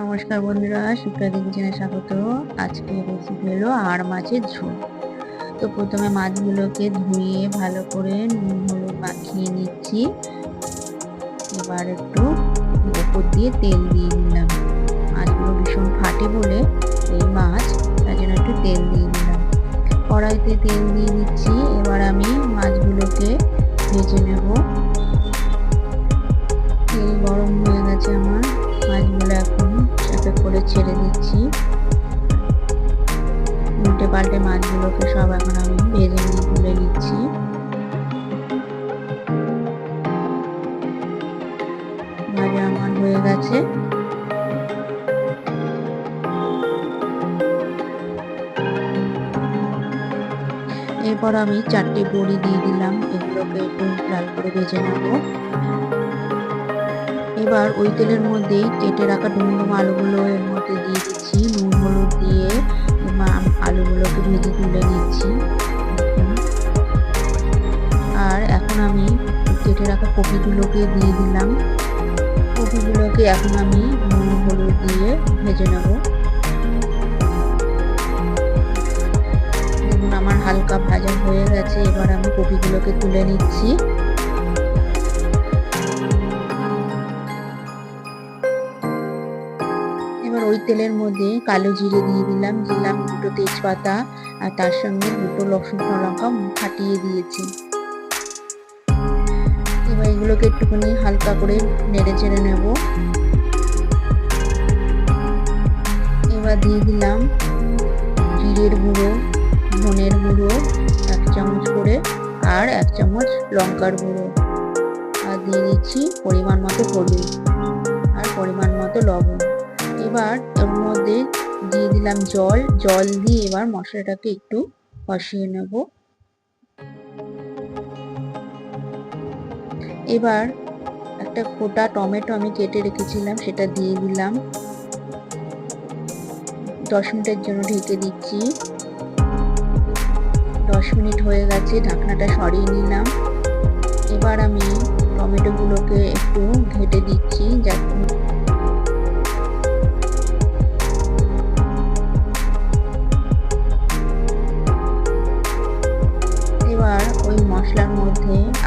নমস্কার বন্ধুরা সুপ্রাদি কিচেনে স্বাগত। আজকে রেসিপি হলো আর মাছের ঝোল। তো প্রথমে মাছগুলোকে ধুয়ে ভালো করে নুন, হলুদ মাখিয়ে নিচ্ছি। এবার একটু ওপর দিয়ে তেল দিয়ে নিলাম। মাছগুলো ভীষণ ফাটে বলে এই মাছ তার জন্য একটু তেল দিয়ে দিলাম কড়াইতে তেল মাছগুলোকে সব এখন আমি ভেজে নিয়ে তুলে নিচ্ছি। ভাজা আমার হয়ে গেছে। এরপর আমি চারটে বড়ি দিয়ে দিলাম, এগুলোকে একটু লাল করে ভেজে নেব। এবার ওই তেলের মধ্যে কেটে রাখা ডুমডুম আলুগুলো এর মধ্যে দিয়ে কেটে রাখা কপিগুলোকে দিয়ে দিলাম। কপিগুলোকে এখন আমি নুন, হলুদ দিয়ে ভেজে নেব। দেখুন, আমার হালকা ভাজা হয়ে গেছে। এবার আমি কপিগুলোকে তুলে নিচ্ছি। এবার ওই তেলের মধ্যে কালো জিরে দিয়ে দিলাম। দিলাম দুটো তেজপাতা আর তার সঙ্গে দুটো লসুন লঙ্কা ফাটিয়ে দিয়েছি। এগুলোকে একটুখানি হালকা করে নেড়ে চেড়ে নেব। এবার দিয়ে দিলাম জিরের গুঁড়ো, ধনের গুঁড়ো, এক চামচ করে, আর এক চামচ লঙ্কার গুঁড়ো। আর দিয়ে দিচ্ছি পরিমাণ মতো হলুদ আর পরিমাণ মতো লবণ। এবার এর মধ্যে দিয়ে দিলাম জল। জল দিয়ে এবার মশলাটাকে একটু কষিয়ে নেব। এবার একটা গোটা টমেটো আমি কেটে রেখেছিলাম, সেটা দিয়ে দিলাম। দশ মিনিটের জন্য ঢেকে দিচ্ছি। দশ মিনিট হয়ে গেছে, ঢাকনাটা সরিয়ে নিলাম। এবার আমি টমেটোগুলোকে একটু ঘেটে দিচ্ছি, যাতে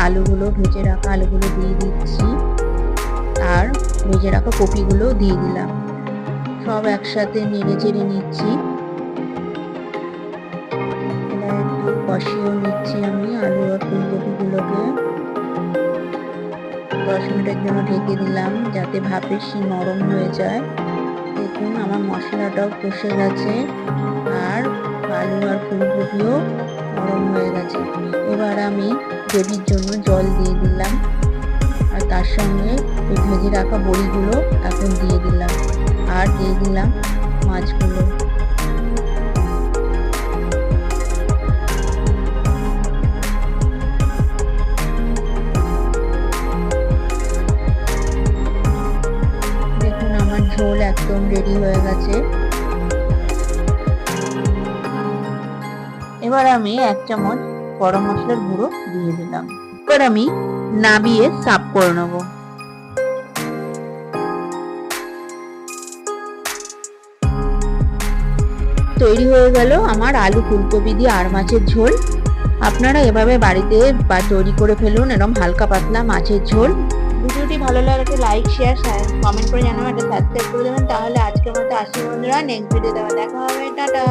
আলুগুলো ভেজে রাখা আলুগুলো দিয়ে দিচ্ছি। আর ভেজে রাখা কপিগুলো দিয়ে দিলাম। সব একসাথে নেড়ে চেড়ে নিচ্ছি। একটু কষিয়েও নিচ্ছি আমি আলু আর ফুলকপিগুলোকে। দশ মিনিটের জন্য ঢেকে দিলাম যাতে ভাপের সি নরম হয়ে যায়। দেখুন আমার মশলাটাও কষে গেছে আর আলু আর ফুলকপিও নরম হয়ে গেছে। এবার আমি গ্রেভির জন্য জল দিয়ে দিলাম। আর তার সঙ্গে ওই ভেজে রাখা বড়িগুলো এখন দিয়ে দিলাম। আর দিয়ে দিলাম মাছগুলো। দেখুন, আমার ঝোল একদম রেডি হয়ে গেছে। এবার আমি এক চামচ গরম মশলার গুঁড়ো দিয়ে দিলাম। এবার আমি নাবিয়ে সাফ করে নেব। তৈরি হয়ে গেল আমার আলু ফুলকপি দিয়ে আর মাছের ঝোল। আপনারা এভাবে বাড়িতে বা তৈরি করে ফেলুন এরকম হালকা পাতলা মাছের ঝোল। ভিডিওটি ভালো লাগলে লাইক শেয়ার কমেন্ট করে জানাবেন, একটা সাবস্ক্রাইব করে দেবেন। তাহলে আজকের মতো আসি বন্ধুরা নেক্সট ভিডিও দেওয়া দেখা হবে। টাটা!